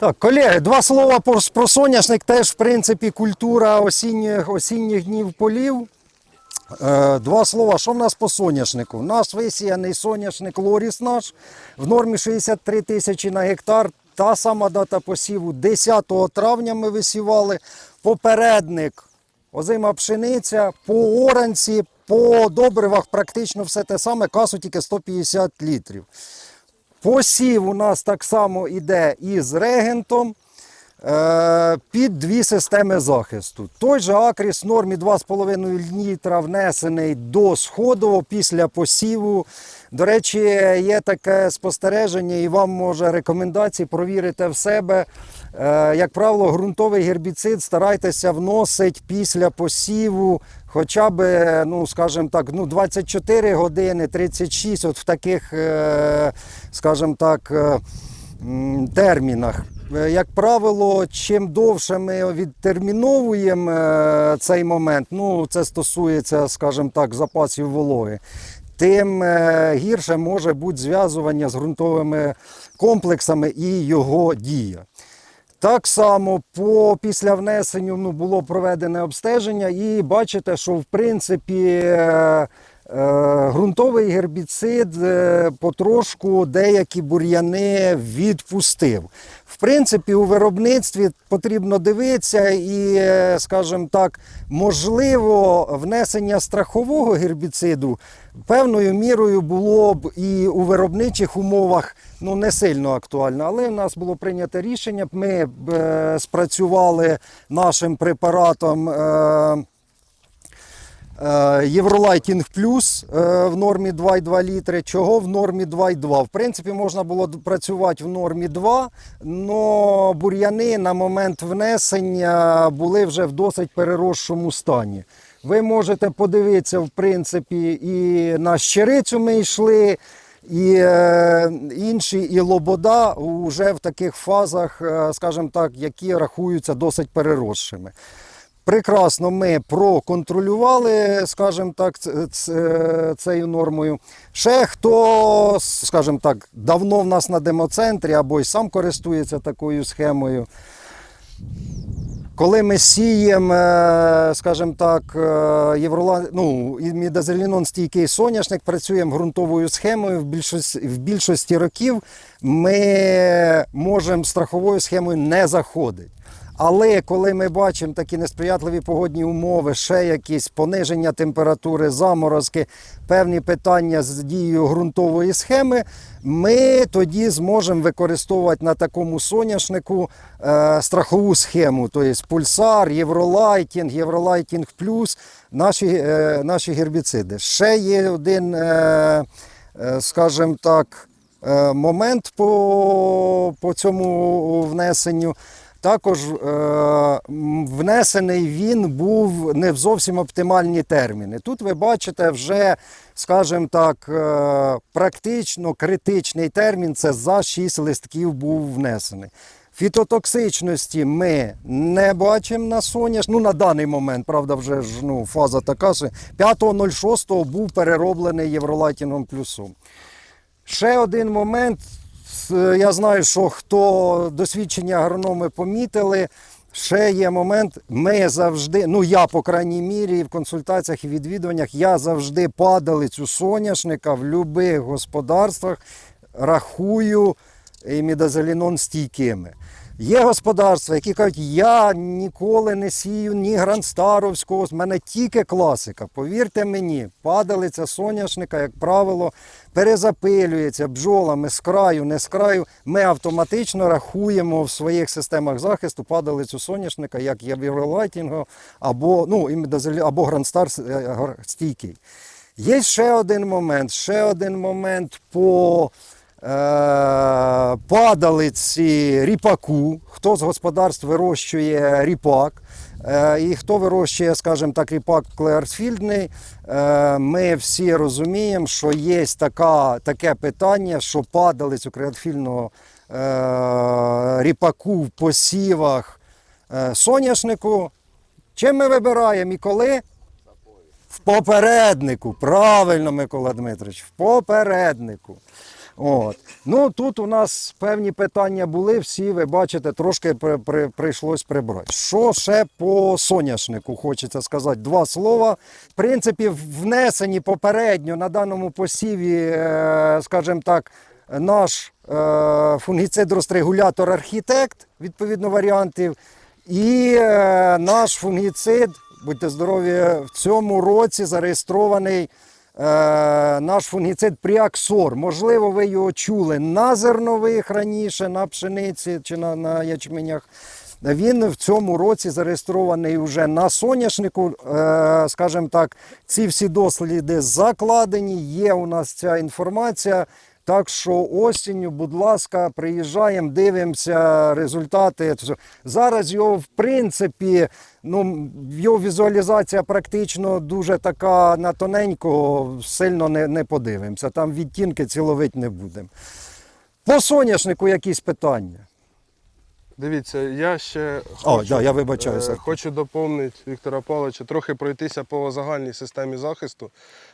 Так, колеги, два слова про, про соняшник. Теж, в принципі, культура осінніх, осінніх днів полів. Е, два слова, що в нас по соняшнику? У нас висіяний соняшник Лоріс наш в нормі 63 тисячі на гектар. Та сама дата посіву 10 травня ми висівали. Попередник озима пшениця, по оранці, по добривах практично все те саме, касу тільки 150 літрів. Посів у нас так само йде із регентом е, під дві системи захисту. Той же акріс в нормі 2,5 літра внесений до сходового після посіву. До речі, є таке спостереження і вам може рекомендації провірити в себе. Е, Як правило, ґрунтовий гербіцид старайтеся вносити після посіву хоча б, ну, скажімо так, ну, 24 години, 36, от в таких, е, скажімо так, е, термінах. Е, Як правило, чим довше ми відтерміновуємо е, цей момент, ну це стосується, скажімо так, запасів вологи, тим е, гірше може бути зв'язування з ґрунтовими комплексами і його дія. Так само по, після внесення ну, було проведене обстеження, і бачите, що в принципі е, е, гербіцид е, потрошку деякі бур'яни відпустив. В принципі, у виробництві потрібно дивитися і, е, скажімо так, можливо, внесення страхового гербіциду певною мірою було б і у виробничих умовах ну, не сильно актуально. Але в нас було прийнято рішення. Ми спрацювали нашим препаратом. Е, Євролайтінг плюс е, в нормі 2,2 літри. Чого в нормі 2,2? В принципі, можна було працювати в нормі 2, але бур'яни на момент внесення були вже в досить переросшому стані. Ви можете подивитися, в принципі, і на щирицю ми йшли, і е, інші, і лобода вже в таких фазах, скажімо так, які рахуються досить переросшими. Прекрасно ми проконтролювали, скажімо так, цією нормою. Ще хто, скажімо так, давно в нас на демоцентрі або й сам користується такою схемою. Коли ми сіємо, е, скажімо так, е, єврола... ну, мідазелінон стійкий соняшник, працюємо ґрунтовою схемою. В більшості, в більшості років ми можемо страховою схемою не заходити. Але коли ми бачимо такі несприятливі погодні умови, ще якісь пониження температури, заморозки, певні питання з дією ґрунтової схеми, ми тоді зможемо використовувати на такому соняшнику е, страхову схему, тобто пульсар, євролайтінг, євролайтінг плюс, наші, е, наші гербіциди. Ще є один, е, е, скажімо так, е, момент по, по цьому внесенню. Також е, внесений він був не в зовсім оптимальні терміни. Тут ви бачите вже, скажімо так, е, практично критичний термін це за 6 листків був внесений. Фітотоксичності ми не бачимо на соняш. Ну, на даний момент, правда, вже ж ну, фаза така, що 5.06 був перероблений євролайтінгом плюсом. Ще один момент. С- Я знаю, що хто досвідчені агрономи помітили. Ще є момент, ми завжди, ну я по крайній мірі, в консультаціях і відвідуваннях, я завжди падалицю соняшника в будь-яких господарствах рахую мідазелінон стійкими. Є господарства, які кажуть, я ніколи не сію ні гранстаровського, з мене тільки класика. Повірте мені, падалиця соняшника, як правило, перезапилюється бджолами з краю, не з краю. Ми автоматично рахуємо в своїх системах захисту падалицю соняшника, як євролайтінго або, ну, або гранстар е, стійкий. Є ще один момент, ще один момент по е, падалиці ріпаку. Хто з господарств вирощує ріпак, е, і хто вирощує, скажімо так, ріпак клеарсфільдний, е, ми всі розуміємо, що є така, таке питання, що падалицю клеарфільного е, ріпаку в посівах соняшнику. Чим ми вибираємо і коли? В попереднику. Правильно, Микола Дмитрович, в попереднику. От. Ну тут у нас певні питання були, всі ви бачите, трошки при, при, прийшлось прибрати. Що ще по соняшнику хочеться сказати? Два слова. В принципі, внесені попередньо на даному посіві, е, скажімо так, наш е, фунгіцид-регулятор архітект, відповідно варіантів, і е, наш фунгіцид, будьте здорові, в цьому році зареєстрований наш фунгіцид Пріаксор. Можливо, ви його чули на зернових раніше, на пшениці чи на, на ячменях. Він в цьому році зареєстрований вже на соняшнику. Е, скажімо так, ці всі досліди закладені, є у нас ця інформація. Так що осінню, будь ласка, приїжджаємо, дивимося результати. Зараз його, в принципі, ну, його візуалізація практично дуже така на тоненько, сильно не, не подивимося. Там відтінки ціловить не будемо. По соняшнику якісь питання. Дивіться, я ще О, хочу, да, я вибачаюся. е, хочу доповнити Віктора Павловича, трохи пройтися по загальній системі захисту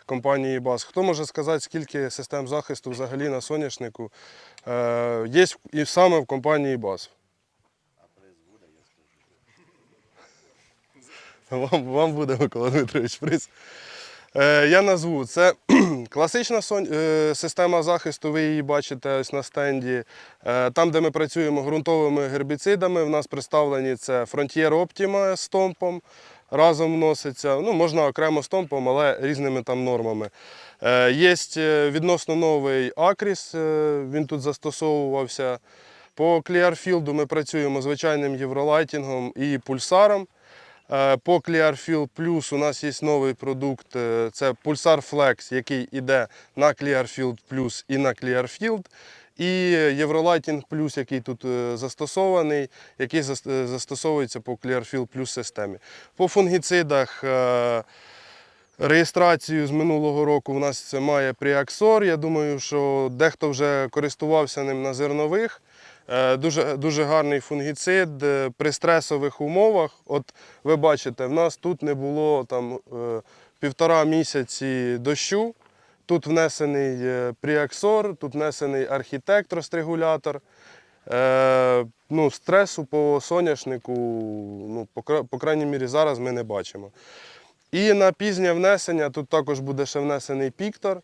компанії БАС. Хто може сказати, скільки систем захисту взагалі на соняшнику е, є і саме в компанії БАС? Вам, вам буде, Микола Дмитрович, приз. Е, я назву. Це класична е, система захисту, ви її бачите ось на стенді. Е, там, де ми працюємо ґрунтовими гербіцидами, в нас представлені це Frontier Optima з томпом. Разом вноситься, ну можна окремо з томпом, але різними там нормами. Є відносно новий Акріс, він тут застосовувався. По Clearfield ми працюємо звичайним євролайтінгом і пульсаром. Е, По Clearfield Plus у нас є новий продукт, е, це Pulsar Flex, який йде на Clearfield Plus і на Clearfield. І Eurolighting Plus, який тут е, застосований, який застосовується по Clearfield Plus системі. По фунгіцидах реєстрацію з минулого року у нас це має Priaxor. Я думаю, що дехто вже користувався ним на зернових. Е, Дуже, дуже гарний фунгіцид е, при стресових умовах. От ви бачите, в нас тут не було там е, півтора місяці дощу. Тут внесений Priaxor, тут внесений архітектор регулятор. Е, ну, стресу по соняшнику, ну, по, по крайній мірі, зараз ми не бачимо. І на пізнє внесення тут також буде ще внесений піктор.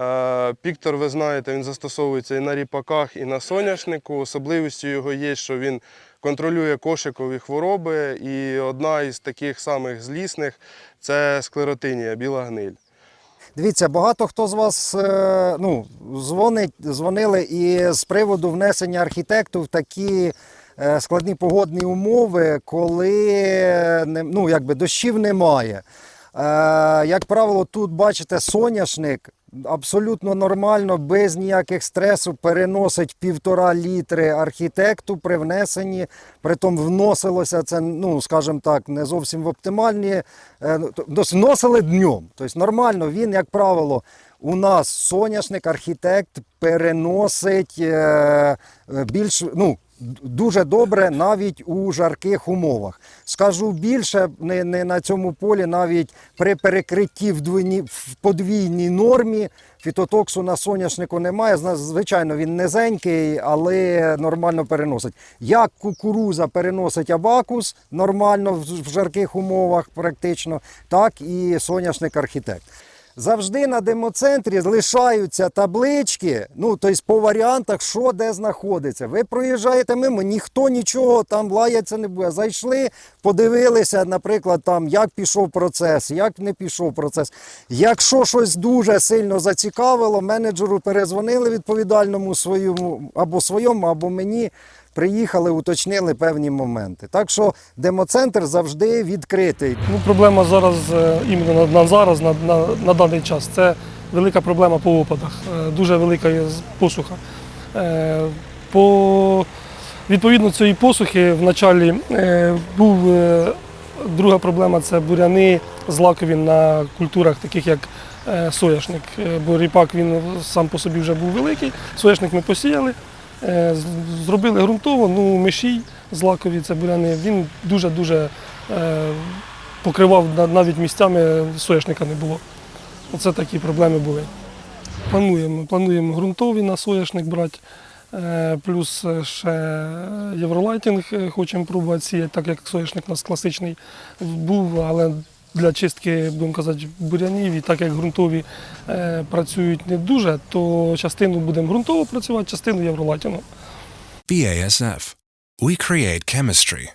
Е, Піктор, ви знаєте, він застосовується і на ріпаках, і на соняшнику. Особливістю його є, що він контролює кошикові хвороби. І одна із таких самих злісних це склеротинія, біла гниль. Дивіться, багато хто з вас е, ну, дзвонить, дзвонили і з приводу внесення архітекту в такі е, складні погодні умови, коли ну, якби дощів немає. Як правило, тут бачите соняшник абсолютно нормально, без ніяких стресу переносить півтора літри архітекту при внесенні. Притом вносилося це, ну скажімо так, не зовсім в оптимальні. е, Вносили днем. Тобто нормально він, як правило, у нас соняшник, архітект переносить е, е, більш ну, дуже добре навіть у жарких умовах. Скажу більше, не, не на цьому полі, навіть при перекритті в, двойні, в подвійній нормі фітотоксу на соняшнику немає. Звичайно, він низенький, але нормально переносить. Як кукуруза переносить абакус нормально в жарких умовах, практично, так і соняшник архітект. Завжди на демоцентрі лишаються таблички, ну тобто по варіантах, що де знаходиться. Ви проїжджаєте мимо, ніхто нічого там лається не буде. Зайшли, подивилися, наприклад, там як пішов процес, як не пішов процес. Якщо щось дуже сильно зацікавило, менеджеру перезвонили відповідальному своєму або своєму, або мені. Приїхали, уточнили певні моменти. Так що демоцентр завжди відкритий. Ну, проблема зараз е, іменно на, зараз, на, на, на даний час. Це велика проблема по опадах. Е, Дуже велика є посуха. Е, По відповідно цієї посухи в началі був друга проблема це буряни злакові на культурах, таких як соняшник. Е, Бо ріпак він сам по собі вже був великий. Соняшник ми посіяли. Е, з- Зробили ґрунтово, ну мишій злакові, це буряни, він дуже-дуже е, покривав навіть місцями соняшника не було. Оце такі проблеми були. Плануємо, плануємо ґрунтові на соняшник брати. Е, Плюс ще євролайтінг е, хочемо пробувати сіяти, так як соняшник у нас класичний був, але для чистки, будемо казати, бурянів, і так як ґрунтові е, працюють не дуже, то частину будемо ґрунтово працювати, частину євролатіну. BASF. We create chemistry